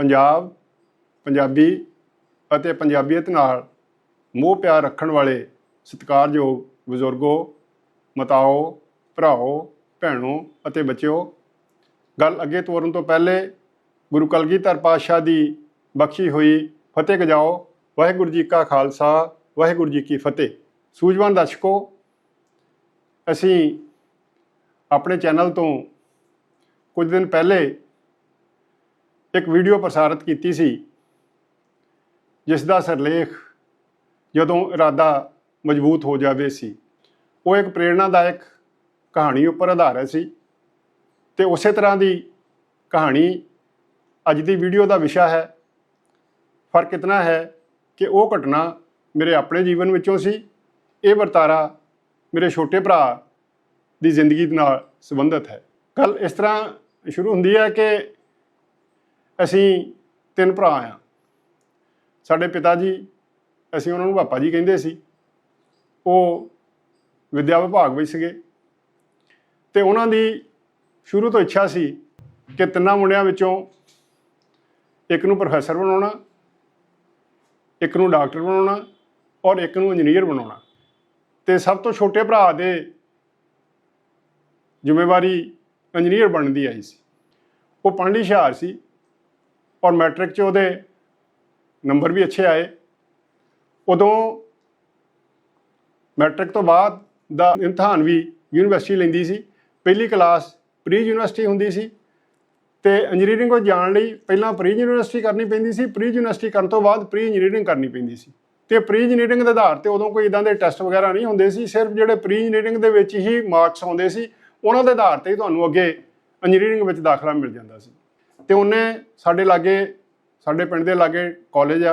ਪੰਜਾਬ, ਪੰਜਾਬੀ ਅਤੇ ਪੰਜਾਬੀਅਤ ਨਾਲ ਮੋਹ ਪਿਆਰ ਰੱਖਣ ਵਾਲੇ ਸਤਿਕਾਰਯੋਗ ਬਜ਼ੁਰਗੋ, ਮਤਾਓ, ਭਰਾਓ, ਭੈਣੋ ਅਤੇ ਬੱਚਿਓ, ਗੱਲ ਅੱਗੇ ਤੋਰਨ ਤੋਂ ਪਹਿਲੇ ਗੁਰੂ ਕਲਗੀਧਰ ਪਾਤਸ਼ਾਹ ਦੀ ਬਖਸ਼ੀ ਹੋਈ ਫਤਿਹ ਗਜਾਓ। ਵਾਹਿਗੁਰੂ ਜੀ ਕਾ ਖਾਲਸਾ, ਵਾਹਿਗੁਰੂ ਜੀ ਕੀ ਫਤਿਹ। ਸੂਝਵਾਨ ਦਰਸ਼ਕੋ, ਅਸੀਂ ਆਪਣੇ ਚੈਨਲ ਤੋਂ ਕੁਝ ਦਿਨ ਪਹਿਲੇ ਇੱਕ ਵੀਡੀਓ ਪ੍ਰਸਾਰਿਤ ਕੀਤੀ ਸੀ ਜਿਸ ਦਾ ਸਿਰਲੇਖ ਜਦੋਂ ਇਰਾਦਾ ਮਜ਼ਬੂਤ ਹੋ ਜਾਵੇ ਸੀ, ਉਹ ਇੱਕ ਪ੍ਰੇਰਣਾਦਾਇਕ ਕਹਾਣੀ ਉੱਪਰ ਆਧਾਰਿਤ ਸੀ ਤੇ ਉਸੇ ਤਰ੍ਹਾਂ ਦੀ ਕਹਾਣੀ ਅੱਜ ਦੀ ਵੀਡੀਓ ਦਾ ਵਿਸ਼ਾ ਹੈ। ਫ਼ਰਕ ਇਤਨਾ ਹੈ ਕਿ ਉਹ ਘਟਨਾ ਮੇਰੇ ਆਪਣੇ ਜੀਵਨ ਵਿੱਚੋਂ ਸੀ, ਇਹ ਵਰਤਾਰਾ ਮੇਰੇ ਛੋਟੇ ਭਰਾ ਦੀ ਜ਼ਿੰਦਗੀ ਨਾਲ ਸੰਬੰਧਿਤ ਹੈ। ਗੱਲ ਇਸ ਤਰ੍ਹਾਂ ਸ਼ੁਰੂ ਹੁੰਦੀ ਹੈ ਕਿ ਅਸੀਂ ਤਿੰਨ ਭਰਾ ਆ। ਸਾਡੇ ਪਿਤਾ ਜੀ, ਅਸੀਂ ਉਹਨਾਂ ਨੂੰ ਪਾਪਾ ਜੀ ਕਹਿੰਦੇ ਸੀ। ਉਹ ਵਿਦਿਆ ਵਿਭਾਗ ਵਿੱਚ ਸੀਗੇ। ਤੇ ਉਹਨਾਂ ਦੀ ਸ਼ੁਰੂ ਤੋਂ ਇੱਛਾ ਸੀ ਕਿ ਤਿੰਨਾਂ ਮੁੰਡਿਆਂ ਵਿੱਚੋਂ ਇੱਕ ਨੂੰ ਪ੍ਰੋਫੈਸਰ ਬਣਾਉਣਾ, ਇੱਕ ਨੂੰ ਡਾਕਟਰ ਬਣਾਉਣਾ ਔਰ ਇੱਕ ਨੂੰ ਇੰਜੀਨੀਅਰ ਬਣਾਉਣਾ। ਤੇ ਸਭ ਤੋਂ ਛੋਟੇ ਭਰਾ ਦੇ ਜ਼ਿੰਮੇਵਾਰੀ ਇੰਜੀਨੀਅਰ ਬਣਨ ਦੀ ਆਈ ਸੀ। ਉਹ ਪੜ੍ਹਨ ਲਈ ਹੁਸ਼ਿਆਰ ਸੀ। ਔਰ ਮੈਟ੍ਰਿਕ 'ਚ ਉਹਦੇ ਨੰਬਰ ਵੀ ਅੱਛੇ ਆਏ। ਉਦੋਂ ਮੈਟ੍ਰਿਕ ਤੋਂ ਬਾਅਦ ਦਾ ਇਮਤਿਹਾਨ ਵੀ ਯੂਨੀਵਰਸਿਟੀ ਲੈਂਦੀ ਸੀ। ਪਹਿਲੀ ਕਲਾਸ ਪ੍ਰੀ ਯੂਨੀਵਰਸਿਟੀ ਹੁੰਦੀ ਸੀ ਤੇ ਇੰਜੀਨੀਅਰਿੰਗ ਕੋਲ ਜਾਣ ਲਈ ਪਹਿਲਾਂ ਪ੍ਰੀ ਯੂਨੀਵਰਸਿਟੀ ਕਰਨੀ ਪੈਂਦੀ ਸੀ। ਪ੍ਰੀ ਯੂਨੀਵਰਸਿਟੀ ਕਰਨ ਤੋਂ ਬਾਅਦ ਪ੍ਰੀ ਇੰਜੀਨੀਅਰਿੰਗ ਕਰਨੀ ਪੈਂਦੀ ਸੀ। ਤੇ ਪ੍ਰੀ ਇੰਜੀਨੀਅਰਿੰਗ ਦੇ ਆਧਾਰ ਤੇ ਉਦੋਂ ਕੋਈ ਇਦਾਂ ਦੇ ਟੈਸਟ ਵਗੈਰਾ ਨਹੀਂ ਹੁੰਦੇ ਸੀ। ਸਿਰਫ ਜਿਹੜੇ ਪ੍ਰੀ ਇੰਜੀਨੀਅਰਿੰਗ ਦੇ ਵਿੱਚ ਹੀ ਮਾਰਕਸ ਆਉਂਦੇ ਸੀ, ਉਹਨਾਂ ਦੇ ਆਧਾਰ ਤੇ ਹੀ ਤੁਹਾਨੂੰ ਅੱਗੇ ਇੰਜੀਨੀਅਰਿੰਗ ਵਿੱਚ ਦਾਖਲਾ ਮਿਲ ਜਾਂਦਾ ਸੀ। ਤੇ ਉਹਨੇ ਸਾਡੇ ਲਾਗੇ, ਸਾਡੇ ਪਿੰਡ ਦੇ ਲਾਗੇ ਕਾਲਜ ਆ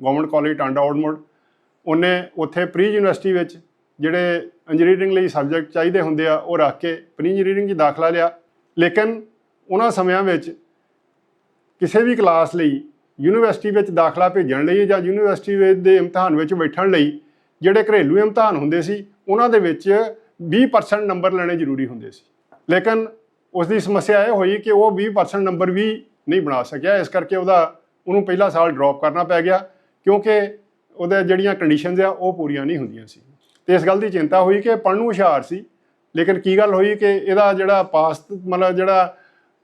ਗਵਰਨਮੈਂਟ ਕਾਲਜ ਟਾਂਡਾ ਔੜਮੁੜ ਉਹਨੇ ਉੱਥੇ ਪ੍ਰੀ ਯੂਨੀਵਰਸਿਟੀ ਵਿੱਚ ਜਿਹੜੇ ਇੰਜੀਨੀਅਰਿੰਗ ਲਈ ਸਬਜੈਕਟ ਚਾਹੀਦੇ ਹੁੰਦੇ ਆ, ਉਹ ਰੱਖ ਕੇ ਪ੍ਰੀ ਇੰਜੀਨੀਅਰਿੰਗ 'ਚ ਦਾਖਲਾ ਲਿਆ। ਲੇਕਿਨ ਉਹਨਾਂ ਸਮਿਆਂ ਵਿੱਚ ਕਿਸੇ ਵੀ ਕਲਾਸ ਲਈ ਯੂਨੀਵਰਸਿਟੀ ਵਿੱਚ ਦਾਖਲਾ ਭੇਜਣ ਲਈ ਜਾਂ ਯੂਨੀਵਰਸਿਟੀ ਦੇ ਇਮਤਿਹਾਨ ਵਿੱਚ ਬੈਠਣ ਲਈ ਜਿਹੜੇ ਘਰੇਲੂ ਇਮਤਿਹਾਨ ਹੁੰਦੇ ਸੀ, ਉਹਨਾਂ ਦੇ ਵਿੱਚ 20% ਨੰਬਰ ਲੈਣੇ ਜ਼ਰੂਰੀ ਹੁੰਦੇ ਸੀ। ਲੇਕਿਨ ਉਸ ਦੀ ਸਮੱਸਿਆ ਇਹ ਹੋਈ ਕਿ ਉਹ 20% ਨੰਬਰ ਵੀ ਨਹੀਂ ਬਣਾ ਸਕਿਆ। ਇਸ ਕਰਕੇ ਉਹਦਾ ਉਹਨੂੰ ਪਹਿਲਾ ਸਾਲ ਡ੍ਰੌਪ ਕਰਨਾ ਪੈ ਗਿਆ ਕਿਉਂਕਿ ਉਹਦੇ ਜਿਹੜੀਆਂ ਕੰਡੀਸ਼ਨਸ ਆ ਉਹ ਪੂਰੀਆਂ ਨਹੀਂ ਹੁੰਦੀਆਂ ਸੀ। ਤੇ ਇਸ ਗੱਲ ਦੀ ਚਿੰਤਾ ਹੋਈ ਕਿ ਪੜ੍ਹਨ ਨੂੰ ਹੁਸ਼ਿਆਰ ਸੀ। ਲੇਕਿਨ ਕੀ ਗੱਲ ਹੋਈ ਕਿ ਇਹਦਾ ਜਿਹੜਾ ਪਾਸ ਮਤਲਬ ਜਿਹੜਾ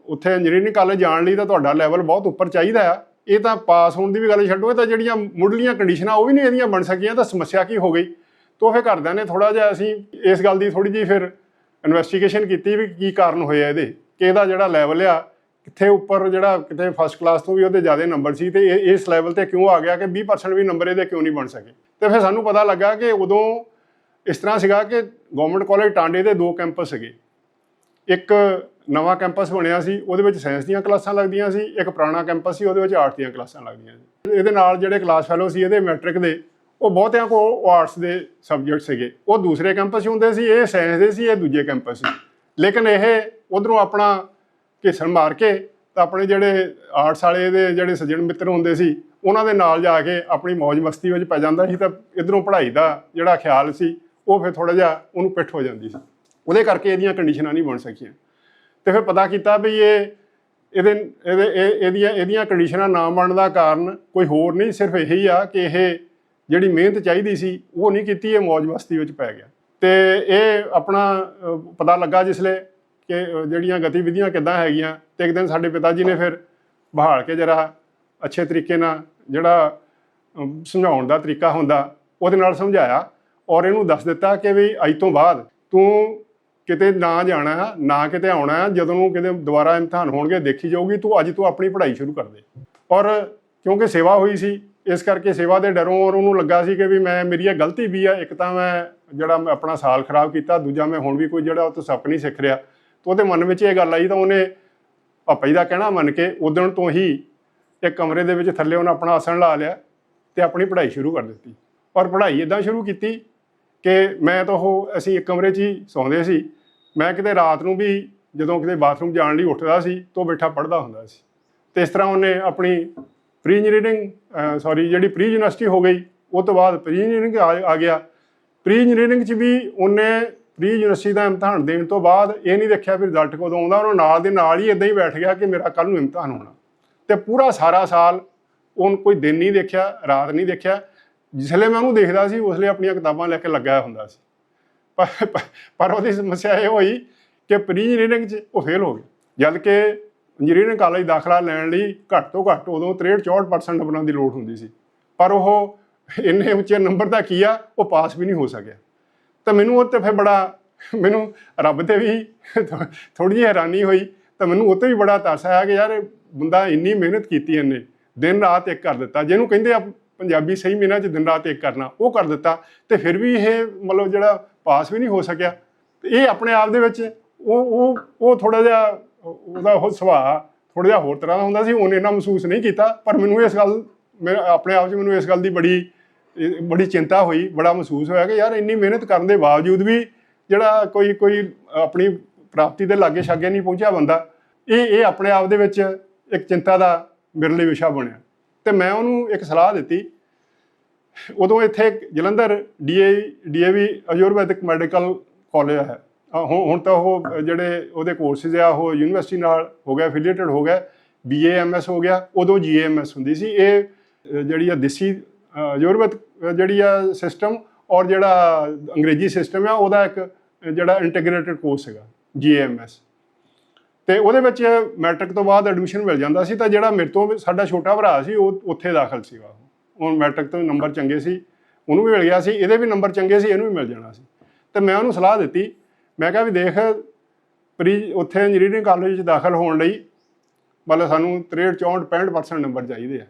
ਉੱਥੇ ਇੰਜੀਨੀਅਰਿੰਗ ਕਾਲਜ ਜਾਣ ਲਈ ਤਾਂ ਤੁਹਾਡਾ ਲੈਵਲ ਬਹੁਤ ਉੱਪਰ ਚਾਹੀਦਾ ਆ। ਇਹ ਤਾਂ ਪਾਸ ਹੋਣ ਦੀ ਵੀ ਗੱਲ ਛੱਡੋ, ਇਹ ਤਾਂ ਜਿਹੜੀਆਂ ਮੁੱਢਲੀਆਂ ਕੰਡੀਸ਼ਨਾਂ ਉਹ ਵੀ ਨਹੀਂ ਇਹਦੀਆਂ ਬਣ ਸਕੀਆਂ, ਤਾਂ ਸਮੱਸਿਆ ਕੀ ਹੋ ਗਈ? ਤੋਂ ਫਿਰ ਘਰਦਿਆਂ ਨੇ ਥੋੜਾ ਜਿਹਾ ਅਸੀਂ ਇਸ ਗੱਲ ਦੀ ਥੋੜੀ ਜਿਹੀ ਫਿਰ ਇਨਵੈਸਟੀਗੇਸ਼ਨ ਕੀਤੀ ਵੀ ਕੀ ਕਾਰਨ ਹੋਇਆ ਇਹਦੇ ਕਿ ਇਹਦਾ ਜਿਹੜਾ ਲੈਵਲ ਆ, ਕਿੱਥੇ ਉੱਪਰ ਜਿਹੜਾ ਕਿਤੇ ਫਸਟ ਕਲਾਸ ਤੋਂ ਵੀ ਉਹਦੇ ਜ਼ਿਆਦਾ ਨੰਬਰ ਸੀ ਤੇ ਇਹ, ਇਸ ਲੈਵਲ ਤੇ ਕਿਉਂ ਆ ਗਿਆ ਕਿ 20% ਵੀ ਨੰਬਰ ਇਹਦੇ ਕਿਉਂ ਨਹੀਂ ਬਣ ਸਕੇ? ਤੇ ਫਿਰ ਸਾਨੂੰ ਪਤਾ ਲੱਗਾ ਕਿ ਉਦੋਂ ਇਸ ਤਰ੍ਹਾਂ ਸੀਗਾ ਕਿ ਗਵਰਨਮੈਂਟ ਕਾਲਜ ਟਾਂਡੇ ਦੇ ਦੋ ਕੈਂਪਸ ਸੀਗੇ। ਇੱਕ ਨਵਾਂ ਕੈਂਪਸ ਬਣਿਆ ਸੀ, ਉਹਦੇ ਵਿੱਚ ਸਾਇੰਸ ਦੀਆਂ ਕਲਾਸਾਂ ਲੱਗਦੀਆਂ ਸੀ, ਇੱਕ ਪੁਰਾਣਾ ਕੈਂਪਸ ਸੀ, ਉਹਦੇ ਵਿੱਚ ਆਰਟ ਦੀਆਂ ਕਲਾਸਾਂ ਲੱਗਦੀਆਂ ਸੀ। ਇਹਦੇ ਨਾਲ ਜਿਹੜੇ ਕਲਾਸ ਫੈਲੋ ਸੀ, ਇਹਦੇ ਮੈਟ੍ਰਿਕ ਦੇ ਉਹ ਬਹੁਤਿਆਂ ਕੋ ਆਰਟਸ ਦੇ ਸਬਜੈਕਟ ਸੀਗੇ। ਉਹ ਦੂਸਰੇ ਕੈਂਪਸ 'ਚ ਹੁੰਦੇ ਸੀ, ਇਹ ਸਾਇੰਸ ਦੇ ਸੀ, ਇਹ ਦੂਜੇ ਕੈਂਪਸ ਸੀ ਲੇਕਿਨ ਇਹ ਉਧਰੋਂ ਆਪਣਾ ਘੇਸਣ ਮਾਰ ਕੇ ਤਾਂ ਆਪਣੇ ਜਿਹੜੇ ਆਰਟਸ ਵਾਲੇ ਦੇ ਜਿਹੜੇ ਸੱਜਣ ਮਿੱਤਰ ਹੁੰਦੇ ਸੀ, ਉਹਨਾਂ ਦੇ ਨਾਲ ਜਾ ਕੇ ਆਪਣੀ ਮौज ਮਸਤੀ ਵਿੱਚ ਪੈ ਜਾਂਦਾ ਸੀ ਤਾਂ ਇਧਰੋਂ ਪੜ੍ਹਾਈ ਦਾ ਜਿਹੜਾ ਖਿਆਲ ਸੀ, ਉਹ ਫਿਰ ਥੋੜਾ ਜਿਹਾ ਉਹਨੂੰ ਪਿੱਠ ਹੋ ਜਾਂਦੀ ਸੀ। ਉਹਦੇ ਕਰਕੇ ਇਹਦੀਆਂ ਕੰਡੀਸ਼ਨਾਂ ਨਹੀਂ ਬਣ ਸਕੀਆਂ। ਤੇ ਫਿਰ ਪਤਾ ਕੀਤਾ ਵੀ ਇਹ, ਇਹਦੇ ਇਹਦੇ, ਇਹ- ਇਹਦੀਆਂ ਇਹਦੀਆਂ ਕੰਡੀਸ਼ਨਾਂ ਨਾ ਬਣਨ ਦਾ ਕਾਰਨ ਕੋਈ ਹੋਰ ਨਹੀਂ, ਸਿਰਫ ਇਹੀ ਆ ਕਿ ਇਹ ਜਿਹੜੀ ਮਿਹਨਤ ਚਾਹੀਦੀ ਸੀ, ਉਹ ਨਹੀਂ ਕੀਤੀ, ਇਹ ਮौज ਮਸਤੀ ਵਿੱਚ ਪੈ ਗਿਆ। ਤੇ ਇਹ ਆਪਣਾ ਪਤਾ ਲੱਗਾ ਜਿਸਲੇ ਕਿ ਜਿਹੜੀਆਂ ਗਤੀਵਿਧੀਆਂ ਕਿੱਦਾਂ ਹੈਗੀਆਂ ਤੇ ਇੱਕ ਦਿਨ ਸਾਡੇ ਪਿਤਾ ਜੀ ਨੇ ਫਿਰ ਬਹਾਲ ਕੇ ਜਰਾ ਅੱਛੇ ਤਰੀਕੇ ਨਾਲ ਜਿਹੜਾ ਸਮਝਾਉਣ ਦਾ ਤਰੀਕਾ ਹੁੰਦਾ, ਉਹਦੇ ਨਾਲ ਸਮਝਾਇਆ ਔਰ ਇਹਨੂੰ ਦੱਸ ਦਿੱਤਾ ਕਿ ਵੀ ਅੱਜ ਤੋਂ ਬਾਅਦ ਤੂੰ ਕਿਤੇ ਨਾ ਜਾਣਾ ਹੈ ਨਾ ਕਿਤੇ ਆਉਣਾ ਹੈ ਜਦੋਂ ਨੂੰ ਕਿਤੇ ਦੁਬਾਰਾ ਇਮਤਿਹਾਨ ਹੋਣਗੇ, ਦੇਖੀ ਜਾਊਗੀ, ਤੂੰ ਅੱਜ ਤੋਂ ਆਪਣੀ ਪੜ੍ਹਾਈ ਸ਼ੁਰੂ ਕਰ ਦੇ। ਔਰ ਕਿਉਂਕਿ ਸੇਵਾ ਹੋਈ ਸੀ ਇਸ ਕਰਕੇ ਸੇਵਾ ਦੇ ਡਰੋਂ ਔਰ ਉਹਨੂੰ ਲੱਗਾ ਸੀ ਕਿ ਵੀ ਮੈਂ, ਮੇਰੀ ਇਹ ਗਲਤੀ ਵੀ ਆ, ਇੱਕ ਤਾਂ ਮੈਂ ਜਿਹੜਾ ਮੈਂ ਆਪਣਾ ਸਾਲ ਖਰਾਬ ਕੀਤਾ, ਦੂਜਾ ਮੈਂ ਹੁਣ ਵੀ ਕੋਈ ਜਿਹੜਾ ਉਹ ਤੋਂ ਸਬਕ ਨਹੀਂ ਸਿੱਖ ਰਿਹਾ। ਤਾਂ ਉਹਦੇ ਮਨ ਵਿੱਚ ਇਹ ਗੱਲ ਆਈ ਤਾਂ ਉਹਨੇ ਪਾਪਾ ਜੀ ਦਾ ਕਹਿਣਾ ਮੰਨ ਕੇ ਉਦੋਂ ਤੋਂ ਹੀ ਇੱਕ ਕਮਰੇ ਦੇ ਵਿੱਚ ਥੱਲੇ ਉਹਨੇ ਆਪਣਾ ਆਸਣ ਲਾ ਲਿਆ ਤੇ ਆਪਣੀ ਪੜ੍ਹਾਈ ਸ਼ੁਰੂ ਕਰ ਦਿੱਤੀ। ਔਰ ਪੜ੍ਹਾਈ ਇਦਾਂ ਸ਼ੁਰੂ ਕੀਤੀ ਕਿ ਮੈਂ ਤਾਂ ਉਹ, ਅਸੀਂ ਇੱਕ ਕਮਰੇ 'ਚ ਹੀ ਸੌਂਦੇ ਸੀ। ਮੈਂ ਕਿਤੇ ਰਾਤ ਨੂੰ ਵੀ ਜਦੋਂ ਕਿਤੇ ਬਾਥਰੂਮ ਜਾਣ ਲਈ ਉੱਠਦਾ ਸੀ, ਤੋਂ ਬੈਠਾ ਪੜ੍ਹਦਾ ਹੁੰਦਾ ਸੀ। ਤੇ ਇਸ ਤਰ੍ਹਾਂ ਉਹਨੇ ਆਪਣੀ ਪ੍ਰੀ ਇੰਜੀਨੀਅਰਿੰਗ ਸੌਰੀ ਜਿਹੜੀ ਪ੍ਰੀ ਯੂਨੀਵਰਸਿਟੀ ਹੋ ਗਈ, ਉਹ ਤੋਂ ਬਾਅਦ ਪ੍ਰੀ ਇੰਜੀਨੀਅਰਿੰਗ ਆ ਗਿਆ। ਪ੍ਰੀ ਇੰਜੀਨੀਅਰਿੰਗ 'ਚ ਵੀ ਉਹਨੇ ਪ੍ਰੀ ਯੂਨੀਵਰਸਿਟੀ ਦਾ ਇਮਤਿਹਾਨ ਦੇਣ ਤੋਂ ਬਾਅਦ ਇਹ ਨਹੀਂ ਦੇਖਿਆ ਵੀ ਰਿਜ਼ਲਟ ਕਦੋਂ ਆਉਂਦਾ, ਉਹਨੂੰ ਨਾਲ ਦੇ ਨਾਲ ਹੀ ਇਦਾਂ ਹੀ ਬੈਠ ਗਿਆ ਕਿ ਮੇਰਾ ਕੱਲ ਨੂੰ ਇਮਤਿਹਾਨ ਹੋਣਾ। ਤੇ ਪੂਰਾ ਸਾਰਾ ਸਾਲ ਉਹਨ ਕੋਈ ਦਿਨ ਨਹੀਂ ਦੇਖਿਆ, ਰਾਤ ਨਹੀਂ ਦੇਖਿਆ। ਜਿਸਲੇ ਮੈਂ ਉਹਨੂੰ ਦੇਖਦਾ ਸੀ ਉਸਲੇ ਆਪਣੀਆਂ ਕਿਤਾਬਾਂ ਲੈ ਕੇ ਲੱਗਾ ਹੁੰਦਾ ਸੀ। ਪਰ, ਪਰ- ਪਰ ਉਹਦੀ ਸਮੱਸਿਆ ਇਹ ਹੋਈ ਕਿ ਪ੍ਰੀ ਇੰਜੀਨੀਅਰਿੰਗ 'ਚ ਉਹ ਫੇਲ ਹੋ ਗਿਆ ਜਦ ਕਿ ਇੰਜੀਨੀਅਰਿੰਗ ਕਾਲਜ ਦਾਖਲਾ ਲੈਣ ਲਈ ਘੱਟ ਤੋਂ ਘੱਟ ਉਦੋਂ 63 64% ਨੰਬਰਾਂ ਦੀ ਲੋੜ ਹੁੰਦੀ ਸੀ। ਪਰ ਉਹ ਇੰਨੇ ਉੱਚੇ ਨੰਬਰ ਦਾ ਕੀ ਆ? ਉਹ ਪਾਸ ਵੀ ਨਹੀਂ ਹੋ ਸਕਿਆ। ਤਾਂ ਮੈਨੂੰ ਉਹ ਤੇ ਫਿਰ ਬੜਾ ਮੈਨੂੰ ਰੱਬ ਤੇ ਵੀ ਥੋੜੀ ਜਿਹੀ ਹੈਰਾਨੀ ਹੋਈ। ਤਾਂ ਮੈਨੂੰ ਉਹ ਤੇ ਵੀ ਬੜਾ ਤਰਸ ਆਇਆ ਕਿ ਯਾਰ ਬੰਦਾ ਇੰਨੀ ਮਿਹਨਤ ਕੀਤੀ ਇਹਨੇ, ਦਿਨ ਰਾਤ ਇੱਕ ਕਰ ਦਿੱਤਾ। ਜਿਹਨੂੰ ਕਹਿੰਦੇ ਆ ਪੰਜਾਬੀ ਸਹੀ ਮਹੀਨਾ ਚ ਦਿਨ ਰਾਤ ਇੱਕ ਕਰਨਾ, ਉਹ ਕਰ ਦਿੱਤਾ। ਤੇ ਫਿਰ ਵੀ ਇਹ ਮਤਲਬ ਜਿਹੜਾ ਪਾਸ ਵੀ ਨਹੀਂ ਹੋ ਸਕਿਆ। ਤੇ ਇਹ ਆਪਣੇ ਆਪ ਦੇ ਵਿੱਚ ਉਹ ਉਹ ਉਹ ਥੋੜਾ ਜਿਹਾ ਉਹਦਾ ਉਹ ਸੁਭਾਅ ਥੋੜਾ ਜਿਹਾ ਹੋਰ ਤਰ੍ਹਾਂ ਦਾ ਹੁੰਦਾ ਸੀ ਉਹਨੇ ਇੰਨਾ ਮਹਿਸੂਸ ਨਹੀਂ ਕੀਤਾ, ਪਰ ਮੈਨੂੰ ਇਸ ਗੱਲ, ਮੈਂ ਆਪਣੇ ਆਪ 'ਚ ਮੈਨੂੰ ਇਸ ਗੱਲ ਦੀ ਬੜੀ ਬੜੀ ਚਿੰਤਾ ਹੋਈ, ਬੜਾ ਮਹਿਸੂਸ ਹੋਇਆ ਕਿ ਯਾਰ ਇੰਨੀ ਮਿਹਨਤ ਕਰਨ ਦੇ ਬਾਵਜੂਦ ਵੀ ਜਿਹੜਾ ਕੋਈ ਕੋਈ ਆਪਣੀ ਪ੍ਰਾਪਤੀ ਦੇ ਲਾਗੇ ਛਾਗੇ ਨਹੀਂ ਪਹੁੰਚਿਆ ਬੰਦਾ, ਇਹ ਇਹ ਆਪਣੇ ਆਪ ਦੇ ਵਿੱਚ ਇੱਕ ਚਿੰਤਾ ਦਾ ਮੇਰੇ ਲਈ ਵਿਸ਼ਾ ਬਣਿਆ। ਤੇ ਮੈਂ ਉਹਨੂੰ ਇੱਕ ਸਲਾਹ ਦਿੱਤੀ। ਉਦੋਂ ਇੱਥੇ ਇੱਕ Jalandhar DA DAV Ayurvedic medical college ਹੈ। ਹੁਣ ਹੁਣ ਤਾਂ ਉਹ ਜਿਹੜੇ ਉਹਦੇ ਕੋਰਸਿਸ ਆ, ਉਹ ਯੂਨੀਵਰਸਿਟੀ ਨਾਲ ਹੋ ਗਿਆ ਐਫੀਲੀਏਟਡ ਹੋ ਗਿਆ ਬੀਏਐਮਐਸ ਹੋ ਗਿਆ, ਉਦੋਂ ਜੀਏਐਮਐਸ ਹੁੰਦੀ ਸੀ। ਇਹ ਜਿਹੜੀ ਆ ਦੇਸੀ ਅਹ ਜਿਹੜੀ ਆ ਸਿਸਟਮ ਔਰ ਜਿਹੜਾ ਅੰਗਰੇਜ਼ੀ ਸਿਸਟਮ ਆ, ਉਹਦਾ ਇੱਕ, ਜਿਹੜਾ ਇੰਟੀਗ੍ਰੇਟਡ ਕੋਰਸ ਹੈਗਾ ਜੀਏਐਮਐਸ ਤੇ ਉਹਦੇ ਵਿੱਚ ਮੈਟ੍ਰਿਕ ਤੋਂ ਬਾਅਦ ਐਡਮਿਸ਼ਨ ਮਿਲ ਜਾਂਦਾ ਸੀ, ਤਾਂ ਜਿਹੜਾ ਮੇਰੇ ਤੋਂ ਸਾਡਾ ਛੋਟਾ ਭਰਾ ਸੀ, ਉਹ ਉੱਥੇ ਦਾਖਲ ਸੀਗਾ। ਉਹ ਹੁਣ ਮੈਟ੍ਰਿਕ ਤੋਂ ਨੰਬਰ ਚੰਗੇ ਸੀ, ਉਹਨੂੰ ਵੀ ਮਿਲ ਗਿਆ ਸੀ, ਇਹਦੇ ਵੀ ਨੰਬਰ ਚੰਗੇ ਸੀ, ਇਹਨੂੰ ਵੀ ਮਿਲ ਜਾਣਾ ਸੀ। ਤੇ ਮੈਂ ਉਹਨੂੰ ਸਲਾਹ ਦਿੱਤੀ ਮੈਂ ਕਿਹਾ ਵੀ ਦੇਖ, ਪ੍ਰੀ ਉੱਥੇ ਇੰਜੀਨੀਅਰਿੰਗ ਕਾਲਜ ਵਿੱਚ ਦਾਖਲ ਹੋਣ ਲਈ ਮਤਲਬ ਸਾਨੂੰ 63 64 65% ਨੰਬਰ ਚਾਹੀਦੇ ਆ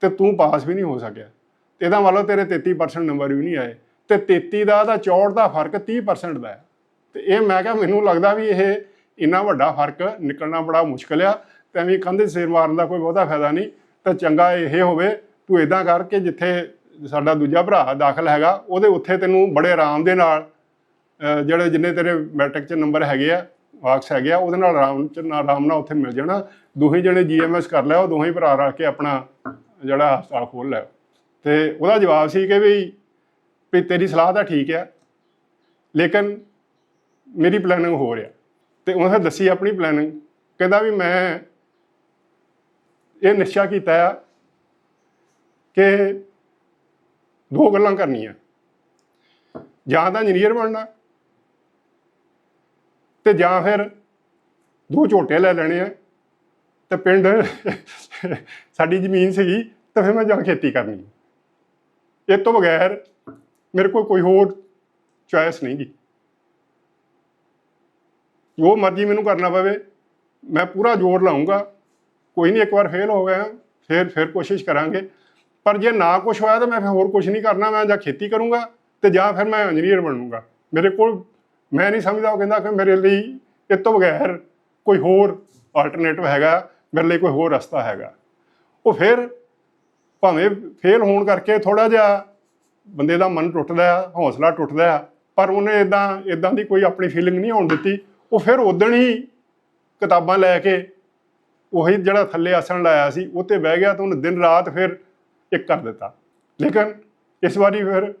ਤੇ ਤੂੰ ਪਾਸ ਵੀ ਨਹੀਂ ਹੋ ਸਕਿਆ। ਤੇ ਇਹਦਾ ਮਤਲਬ ਤੇਰੇ 33% ਨੰਬਰ ਵੀ ਨਹੀਂ ਆਏ। ਤੇ 33 ਦਾ ਤਾਂ 64 ਦਾ ਫ਼ਰਕ 30% ਦਾ ਹੈ। ਤੇ ਇਹ ਮੈਂ ਕਿਹਾ ਮੈਨੂੰ ਲੱਗਦਾ ਵੀ ਇਹ ਇੰਨਾ ਵੱਡਾ ਫ਼ਰਕ ਨਿਕਲਣਾ ਬੜਾ ਮੁਸ਼ਕਲ ਆ। ਤੇ ਐਵੇਂ ਕੰਧੇ ਸਿਰ ਮਾਰਨ ਦਾ ਕੋਈ ਬਹੁਤਾ ਫਾਇਦਾ ਨਹੀਂ। ਤਾਂ ਚੰਗਾ ਇਹ ਹੋਵੇ, ਤੂੰ ਇਦਾਂ ਕਰਕੇ ਜਿੱਥੇ ਸਾਡਾ ਦੂਜਾ ਭਰਾ ਦਾਖਲ ਹੈਗਾ, ਉਹਦੇ ਉੱਥੇ ਤੈਨੂੰ ਬੜੇ ਆਰਾਮ ਦੇ ਨਾਲ ਜਿਹੜੇ ਜਿੰਨੇ ਤੇਰੇ ਮੈਟ੍ਰਿਕ 'ਚ ਨੰਬਰ ਹੈਗੇ ਆ ਵਾਕਸ ਹੈਗੇ ਆ, ਉਹਦੇ ਨਾਲ ਆਰਾਮ ਚ ਨਾਲ ਆਰਾਮ ਨਾਲ ਉੱਥੇ ਮਿਲ ਜਾਣਾ। ਦੋਹੇ ਜਣੇ ਜੀਐਮਐਸ ਕਰ ਲਿਆ, ਉਹ ਦੋਹੇ ਭਰਾ ਰੱਖ ਕੇ ਆਪਣਾ ਜਿਹੜਾ ਹਸਪਤਾਲ ਖੋਲ ਲਿਆ। ਤੇ ਉਹਦਾ ਜਵਾਬ ਸੀ ਕਿ ਵੀ ਵੀ ਤੇਰੀ ਸਲਾਹ ਤਾਂ ਠੀਕ ਆ, ਲੇਕਿਨ ਮੇਰੀ ਪਲੈਨਿੰਗ ਹੋ ਰਿਹਾ ਤੇ ਉਹਨੇ ਦੱਸੀ ਆਪਣੀ ਪਲੈਨਿੰਗ ਕਹਿੰਦਾ ਵੀ ਮੈਂ ਇਹ ਨਿਸ਼ਚਾ ਕੀਤਾ ਆ ਕਿ ਦੋ ਗੱਲਾਂ ਕਰਨੀਆਂ। ਜਾਂ ਤਾਂ ਇੰਜੀਨੀਅਰ ਬਣਨਾ ਤੇ ਜਾਂ ਫਿਰ ਦੋ ਝੋਟੇ ਲੈ ਲੈਣੇ ਆ ਤੇ ਪਿੰਡ ਸਾਡੀ ਜ਼ਮੀਨ ਸੀਗੀ ਤਾਂ ਫਿਰ ਮੈਂ ਜਾਂ ਖੇਤੀ ਕਰਨੀ। ਇਹ ਤੋਂ ਬਗੈਰ ਮੇਰੇ ਕੋਲ ਕੋਈ ਹੋਰ ਚੋਇਸ ਨਹੀਂ ਗੀ। ਜੋ ਮਰਜ਼ੀ ਮੈਨੂੰ ਕਰਨਾ ਪਵੇ, ਮੈਂ ਪੂਰਾ ਜ਼ੋਰ ਲਾਉਂਗਾ ਕੋਈ ਨਹੀਂ ਇੱਕ ਵਾਰ ਫੇਲ ਹੋ ਗਿਆ, ਫਿਰ ਫਿਰ ਕੋਸ਼ਿਸ਼ ਕਰਾਂਗੇ। ਪਰ ਜੇ ਨਾ ਕੁਝ ਹੋਇਆ ਤਾਂ ਮੈਂ ਫਿਰ ਹੋਰ ਕੁਝ ਨਹੀਂ ਕਰਨਾ, ਮੈਂ ਜਾਂ ਖੇਤੀ ਕਰੂੰਗਾ ਤੇ ਜਾਂ ਫਿਰ ਮੈਂ ਇੰਜੀਨੀਅਰ ਬਣੂੰਗਾ। ਮੇਰੇ ਕੋਲ ਮੈਂ ਨਹੀਂ ਸਮਝਦਾ, ਉਹ ਕਹਿੰਦਾ ਕਿ ਮੇਰੇ ਲਈ ਇਹ ਤੋਂ ਬਗੈਰ ਕੋਈ ਹੋਰ ਆਲਟਰਨੇਟਿਵ ਹੈਗਾ, ਮੇਰੇ ਲਈ ਕੋਈ ਹੋਰ ਰਸਤਾ ਹੈਗਾ। ਉਹ ਫਿਰ ਭਾਵੇਂ ਫੇਲ ਹੋਣ ਕਰਕੇ ਥੋੜਾ ਜਿਹਾ ਬੰਦੇ ਦਾ ਮਨ ਟੁੱਟਦਾ ਆ ਹੌਸਲਾ ਟੁੱਟਦਾ ਆ ਪਰ ਉਹਨੇ ਇਦਾਂ ਇਦਾਂ ਦੀ ਕੋਈ ਆਪਣੀ ਫੀਲਿੰਗ ਨਹੀਂ ਹੋਣ ਦਿੱਤੀ। ਉਹ ਫਿਰ ਉਦਣ ਹੀ ਕਿਤਾਬਾਂ ਲੈ ਕੇ ਉਹੀ ਜਿਹੜਾ ਥੱਲੇ ਆਸਣ ਲਾਇਆ ਸੀ, ਉਹ ਤੇ ਬਹਿ ਗਿਆ ਤਾਂ ਉਹਨੇ ਦਿਨ ਰਾਤ ਫਿਰ ਇੱਕ ਕਰ ਦਿੱਤਾ। ਲੇਕਿਨ ਇਸ ਵਾਰੀ ਫਿਰ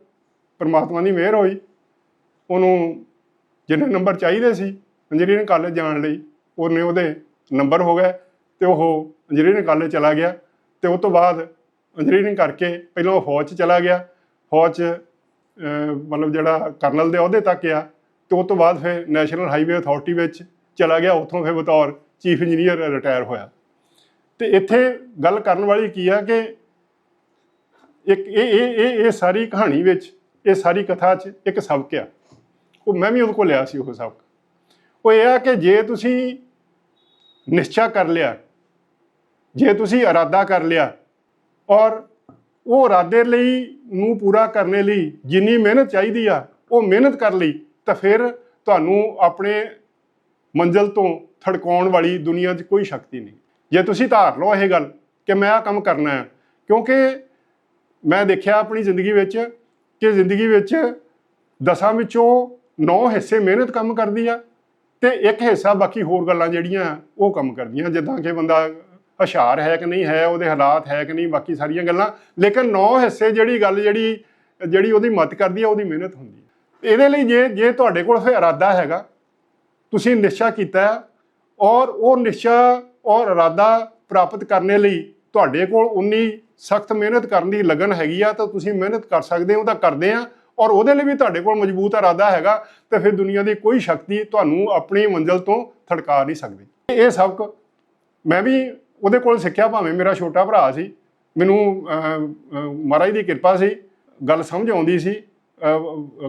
ਪਰਮਾਤਮਾ ਦੀ ਮਿਹਰ ਹੋਈ। ਉਹਨੂੰ ਜਿੰਨੇ ਨੰਬਰ ਚਾਹੀਦੇ ਸੀ ਇੰਜੀਨੀਅਰਿੰਗ ਕਾਲਜ ਜਾਣ ਲਈ, ਉਹਨੇ ਉਹਦੇ ਨੰਬਰ ਹੋ ਗਏ ਤੇ ਉਹ ਇੰਜੀਨੀਅਰਿੰਗ ਕਾਲਜ ਚਲਾ ਗਿਆ ਤੇ ਉਸ ਤੋਂ ਬਾਅਦ ਇੰਜੀਨੀਅਰਿੰਗ ਕਰਕੇ ਪਹਿਲਾਂ ਉਹ ਫੌਜ 'ਚ ਚਲਾ ਗਿਆ। ਫੌਜ 'ਚ ਮਤਲਬ ਜਿਹੜਾ ਕਰਨਲ ਦੇ ਅਹੁਦੇ ਤੱਕ ਆ ਤੇ ਉਸ ਤੋਂ ਬਾਅਦ ਫਿਰ ਨੈਸ਼ਨਲ ਹਾਈਵੇ ਅਥਾਰਟੀ ਵਿੱਚ ਚਲਾ ਗਿਆ। ਉੱਥੋਂ ਫਿਰ ਬਤੌਰ ਚੀਫ ਇੰਜੀਨੀਅਰ ਰਿਟਾਇਰ ਹੋਇਆ। ਤੇ ਇੱਥੇ ਗੱਲ ਕਰਨ ਵਾਲੀ ਕੀ ਆ ਕਿ ਇੱਕ ਇਹ ਇਹ ਇਹ ਸਾਰੀ ਕਹਾਣੀ ਵਿੱਚ, ਇਹ ਸਾਰੀ ਕਥਾ 'ਚ ਇੱਕ ਸਬਕ ਆ। ਉਹ ਮੈਂ ਵੀ ਉਹਦੇ ਕੋਲ ਲਿਆ ਸੀ ਉਹ ਸਬਕ ਉਹ ਇਹ ਆ ਕਿ ਜੇ ਤੁਸੀਂ ਨਿਸ਼ਚਾ ਕਰ ਲਿਆ, ਜੇ ਤੁਸੀਂ ਇਰਾਦਾ ਕਰ ਲਿਆ, ਔਰ ਉਹ ਇਰਾਦੇ ਲਈ ਨੂੰ ਪੂਰਾ ਕਰਨ ਲਈ ਜਿੰਨੀ ਮਿਹਨਤ ਚਾਹੀਦੀ ਆ, ਉਹ ਮਿਹਨਤ ਕਰ ਲਈ, ਤਾਂ ਫਿਰ ਤੁਹਾਨੂੰ ਆਪਣੇ ਮੰਜ਼ਲ ਤੋਂ ਥੜਕਾਉਣ ਵਾਲੀ ਦੁਨੀਆ 'ਚ ਕੋਈ ਸ਼ਕਤੀ ਨਹੀਂ। ਜੇ ਤੁਸੀਂ ਧਾਰ ਲਓ ਇਹ ਗੱਲ ਕਿ ਮੈਂ ਆ ਕੰਮ ਕਰਨਾ ਹੈ, ਕਿਉਂਕਿ ਮੈਂ ਦੇਖਿਆ ਆਪਣੀ ਜ਼ਿੰਦਗੀ ਵਿੱਚ ਕਿ ਜ਼ਿੰਦਗੀ ਵਿੱਚ ਦਸਾਂ ਵਿੱਚੋਂ 9 ਹਿੱਸੇ ਮਿਹਨਤ ਕੰਮ ਕਰਦੀ ਆ ਤੇ ਇੱਕ ਹਿੱਸਾ ਬਾਕੀ ਹੋਰ ਗੱਲਾਂ ਜਿਹੜੀਆਂ ਉਹ ਕੰਮ ਕਰਦੀਆਂ। ਜਿੱਦਾਂ ਕਿ ਬੰਦਾ ਹੁਸ਼ਿਆਰ ਹੈ ਕਿ ਨਹੀਂ ਹੈ, ਉਹਦੇ ਹਾਲਾਤ ਹੈ ਕਿ ਨਹੀਂ, ਬਾਕੀ ਸਾਰੀਆਂ ਗੱਲਾਂ। ਲੇਕਿਨ 9 ਹਿੱਸੇ ਜਿਹੜੀ ਗੱਲ ਜਿਹੜੀ ਜਿਹੜੀ ਉਹਦੀ ਮਦਦ ਕਰਦੀ ਆ, ਉਹਦੀ ਮਿਹਨਤ ਹੁੰਦੀ ਹੈ ਇਹਦੇ ਲਈ ਜੇ ਜੇ ਤੁਹਾਡੇ ਕੋਲ ਫਿਰ ਇਰਾਦਾ ਹੈਗਾ, ਤੁਸੀਂ ਨਿਸ਼ਚਾ ਕੀਤਾ ਹੈ ਔਰ ਉਹ ਨਿਸ਼ਚਾ ਔਰ ਇਰਾਦਾ ਪ੍ਰਾਪਤ ਕਰਨ ਲਈ ਤੁਹਾਡੇ ਕੋਲ ਉਨੀ ਸਖਤ ਮਿਹਨਤ ਕਰਨ ਦੀ ਲਗਨ ਹੈਗੀ ਆ, ਤਾਂ ਤੁਸੀਂ ਮਿਹਨਤ ਕਰ ਸਕਦੇ ਹੋ, ਤਾਂ ਕਰਦੇ ਆ। ਔਰ ਉਹਦੇ ਲਈ ਵੀ ਤੁਹਾਡੇ ਕੋਲ ਮਜ਼ਬੂਤ ਇਰਾਦਾ ਹੈਗਾ ਤੇ ਫਿਰ ਦੁਨੀਆ ਦੀ ਕੋਈ ਸ਼ਕਤੀ ਤੁਹਾਨੂੰ ਆਪਣੀ ਮੰਜ਼ਿਲ ਤੋਂ ਥੜਕਾ ਨਹੀਂ ਸਕਦੀ। ਇਹ ਸਬਕ ਮੈਂ ਵੀ ਉਹਦੇ ਕੋਲ ਸਿੱਖਿਆ ਭਾਵੇਂ ਮੇਰਾ ਛੋਟਾ ਭਰਾ ਸੀ, ਮੈਨੂੰ ਮਹਾਰਾਜ ਦੀ ਕਿਰਪਾ ਸੀ, ਗੱਲ ਸਮਝ ਆਉਂਦੀ ਸੀ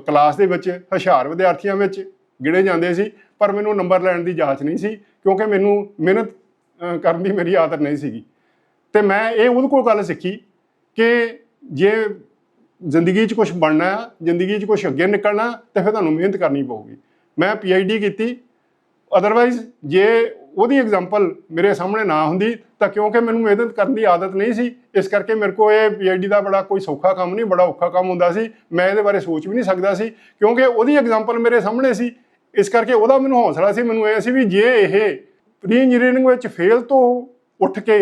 ਕਲਾਸ ਦੇ ਵਿੱਚ, ਹੁਸ਼ਿਆਰ ਵਿਦਿਆਰਥੀਆਂ ਵਿੱਚ ਗਿਣੇ ਜਾਂਦੇ ਸੀ, ਪਰ ਮੈਨੂੰ ਨੰਬਰ ਲੈਣ ਦੀ ਜਾਂਚ ਨਹੀਂ ਸੀ, ਕਿਉਂਕਿ ਮੈਨੂੰ ਮਿਹਨਤ ਕਰਨ ਦੀ ਮੇਰੀ ਆਦਤ ਨਹੀਂ ਸੀਗੀ। ਤੇ ਮੈਂ ਇਹ ਉਹਦੇ ਕੋਲ ਗੱਲ ਸਿੱਖੀ ਕਿ ਜੇ ਜ਼ਿੰਦਗੀ 'ਚ ਕੁਝ ਬਣਨਾ ਹੈ, ਜ਼ਿੰਦਗੀ 'ਚ ਕੁਝ ਅੱਗੇ ਨਿਕਲਣਾ ਤੇ ਫਿਰ ਤੁਹਾਨੂੰ ਮਿਹਨਤ ਕਰਨੀ ਪਊਗੀ। ਮੈਂ ਡੀ ਕੀਤੀ। ਅਦਰਵਾਈਜ਼ ਜੇ ਉਹਦੀ ਐਗਜ਼ਾਮਪਲ ਮੇਰੇ ਸਾਹਮਣੇ ਨਾ ਹੁੰਦੀ, ਤਾਂ ਕਿਉਂਕਿ ਮੈਨੂੰ ਮਿਹਨਤ ਕਰਨ ਦੀ ਆਦਤ ਨਹੀਂ ਸੀ, ਇਸ ਕਰਕੇ ਮੇਰੇ ਕੋਲ ਇਹ ਡੀ ਦਾ ਬੜਾ ਕੋਈ ਸੌਖਾ ਕੰਮ ਨਹੀਂ, ਬੜਾ ਔਖਾ ਕੰਮ ਹੁੰਦਾ ਸੀ। ਮੈਂ ਇਹਦੇ ਬਾਰੇ ਸੋਚ ਵੀ ਨਹੀਂ ਸਕਦਾ ਸੀ, ਕਿਉਂਕਿ ਉਹਦੀ ਐਗਜ਼ਾਮਪਲ ਮੇਰੇ ਸਾਹਮਣੇ ਸੀ। ਇਸ ਕਰਕੇ ਉਹਦਾ ਮੈਨੂੰ ਹੌਸਲਾ ਸੀ, ਮੈਨੂੰ ਇਹ ਸੀ ਵੀ ਜੇ ਇਹ ਪ੍ਰੀ ਇੰਜੀਨੀਅਰਿੰਗ ਵਿੱਚ ਫੇਲ ਤੋਂ ਉੱਠ ਕੇ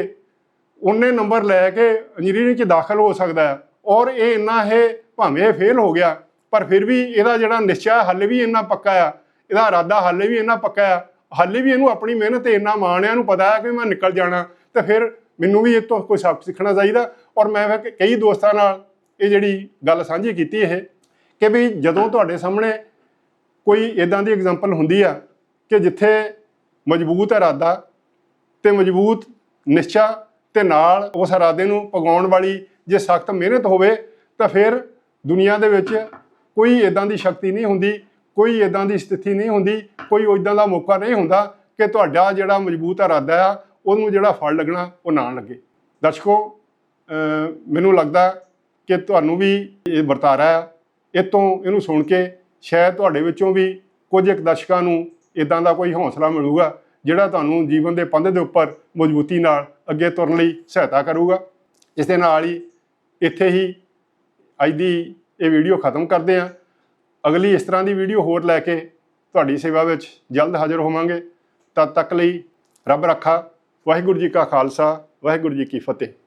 ਉਹਨੇ ਨੰਬਰ ਲੈ ਕੇ ਇੰਜੀਨੀਅਰਿੰਗ 'ਚ ਦਾਖਲ ਹੋ ਸਕਦਾ ਹੈ ਔਰ ਇਹ ਇੰਨਾ ਇਹ ਭਾਵੇਂ ਫੇਲ ਹੋ ਗਿਆ ਪਰ ਫਿਰ ਵੀ ਇਹਦਾ ਜਿਹੜਾ ਨਿਸ਼ਚਾ ਹੈ, ਹਾਲੇ ਵੀ ਇੰਨਾ ਪੱਕਾ ਆ ਇਹਦਾ ਇਰਾਦਾ ਹਾਲੇ ਵੀ ਇੰਨਾ ਪੱਕਾ ਆ ਹਾਲੇ ਵੀ ਇਹਨੂੰ ਆਪਣੀ ਮਿਹਨਤ ਤੇ ਇੰਨਾ ਮਾਣ ਆ ਇਹਨੂੰ ਪਤਾ ਆ ਕਿ ਮੈਂ ਨਿਕਲ ਜਾਣਾ ਤੇ ਫਿਰ ਮੈਨੂੰ ਵੀ ਇਹ ਤੋਂ ਕੋਈ ਸਬਕ ਸਿੱਖਣਾ ਚਾਹੀਦਾ। ਔਰ ਮੈਂ ਫਿਰ ਕਈ ਦੋਸਤਾਂ ਨਾਲ ਇਹ ਜਿਹੜੀ ਗੱਲ ਸਾਂਝੀ ਕੀਤੀ ਇਹ ਕਿ ਵੀ ਜਦੋਂ ਤੁਹਾਡੇ ਸਾਹਮਣੇ ਕੋਈ ਇਦਾਂ ਦੀ ਐਗਜ਼ਾਮਪਲ ਹੁੰਦੀ ਆ ਕਿ ਜਿੱਥੇ ਮਜ਼ਬੂਤ ਇਰਾਦਾ ਤੇ ਮਜ਼ਬੂਤ ਨਿਸ਼ਚਾ ਤੇ ਨਾਲ ਉਸ ਇਰਾਦੇ ਨੂੰ ਪਗਾਉਣ ਵਾਲੀ ਜੇ ਸਖਤ ਮਿਹਨਤ ਹੋਵੇ ਤਾਂ ਫਿਰ ਦੁਨੀਆ ਦੇ ਵਿੱਚ ਕੋਈ ਇਦਾਂ ਦੀ ਸ਼ਕਤੀ ਨਹੀਂ ਹੁੰਦੀ, ਕੋਈ ਇਦਾਂ ਦੀ ਸਥਿਤੀ ਨਹੀਂ ਹੁੰਦੀ, ਕੋਈ ਇਦਾਂ ਦਾ ਮੌਕਾ ਨਹੀਂ ਹੁੰਦਾ ਕਿ ਤੁਹਾਡਾ ਜਿਹੜਾ ਮਜ਼ਬੂਤ ਇਰਾਦਾ ਆ, ਉਹਨੂੰ ਜਿਹੜਾ ਫਲ ਲੱਗਣਾ, ਉਹ ਨਾ ਲੱਗੇ। ਦਰਸ਼ਕੋ ਮੈਨੂੰ ਲੱਗਦਾ ਕਿ ਤੁਹਾਨੂੰ ਵੀ ਇਹ ਵਰਤਾਰਾ ਆ। ਇਹ ਤੋਂ ਇਹਨੂੰ ਸੁਣ ਕੇ ਸ਼ਾਇਦ ਤੁਹਾਡੇ ਵਿੱਚੋਂ ਵੀ ਕੁਝ ਇੱਕ ਦਰਸ਼ਕਾਂ ਨੂੰ ਇਦਾਂ ਦਾ ਕੋਈ ਹੌਸਲਾ ਮਿਲੂਗਾ, ਜਿਹੜਾ ਤੁਹਾਨੂੰ ਜੀਵਨ ਦੇ ਪੰਧ ਦੇ ਉੱਪਰ ਮਜ਼ਬੂਤੀ ਨਾਲ ਅੱਗੇ ਤੁਰਨ ਲਈ ਸਹਾਇਤਾ ਕਰੂਗਾ। ਇਸ ਦੇ ਨਾਲ ਹੀ ਇੱਥੇ ਹੀ ਅੱਜ ਦੀ ਇਹ ਵੀਡੀਓ ਖਤਮ ਕਰਦੇ ਹਾਂ। ਅਗਲੀ ਇਸ ਤਰ੍ਹਾਂ ਦੀ ਵੀਡੀਓ ਹੋਰ ਲੈ ਕੇ ਤੁਹਾਡੀ ਸੇਵਾ ਵਿੱਚ ਜਲਦ ਹਾਜ਼ਰ ਹੋਵਾਂਗੇ। ਤਦ ਤੱਕ ਲਈ ਰੱਬ ਰੱਖਾ। ਵਾਹਿਗੁਰੂ ਜੀ ਕਾ ਖਾਲਸਾ, ਵਾਹਿਗੁਰੂ ਜੀ ਕੀ ਫਤਿਹ।